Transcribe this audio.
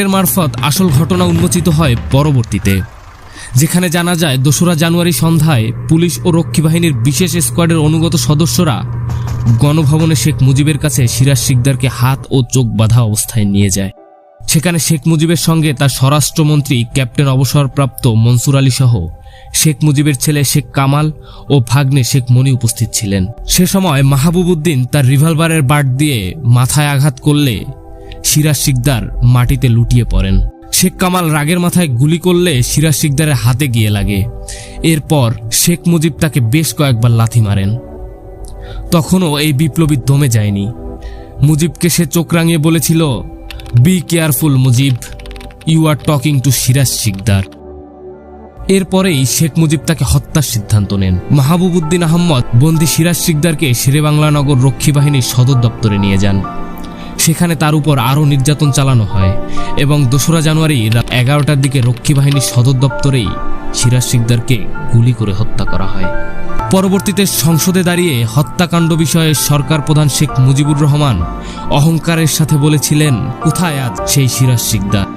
রিপোর্টের মারফত আসল ঘটনা উন্মোচিত হয় পরবর্তীতে। যেখানে জানা যায়, দোসরা জানুয়ারি সন্ধ্যায় পুলিশ ও রক্ষী বাহিনীর বিশেষ স্কোয়াডের অনুগত সদস্যরা গণভবনে শেখ মুজিবের কাছে সিরাজ শিকদারকে হাত ও চোখ বাঁধা অবস্থায় নিয়ে যায়। সেখানে শেখ মুজিবের সঙ্গে তার স্বরাষ্ট্রমন্ত্রী, ক্যাপ্টেন অবসরপ্রাপ্ত মনসুর আলী সহ শেখ মুজিবের ছেলে শেখ কামাল ও ভাগ্নে শেখ মনি উপস্থিত ছিলেন। সে সময় মাহবুবউদ্দিন তার রিভলভারের বাট দিয়ে মাথায় আঘাত করলে সিরাজ শিকদার মাটিতে লুটিয়ে পড়েন। শেখ কামাল রাগের মাথায় গুলি করলে সিরাজ শিকদারের হাতে গিয়ে লাগে। এরপর শেখ মুজিব তাকে বেশ কয়েকবার লাথি মারেন। তখনও এই বিপ্লবী দমে যায়নি। মুজিবকে সে চোখ রাঙিয়ে বলেছিল be careful Mujib. You are talking to Siraj Sikdar. এরপরেই শেখ মুজিব তাকে হত্যার সিদ্ধান্ত নেন। মাহবুবউদ্দিন আহম্মদ বন্দি সিরাজ শিকদারকে শেরেবাংলা নগর রক্ষী বাহিনীর সদর দপ্তরে নিয়ে যান। সেখানে তার উপর আরও নির্যাতন চালানো হয় এবং দোসরা জানুয়ারি রাত এগারোটার দিকে রক্ষী বাহিনীর সদর দপ্তরেই সিরাজ সিকদারকে গুলি করে হত্যা করা হয়। পরবর্তীতে সংসদে দাঁড়িয়ে হত্যাকাণ্ড বিষয়ে সরকার প্রধান শেখ মুজিবুর রহমান অহংকারের সাথে বলেছিলেন, কোথায় আজ সেই সিরাজ শিকদার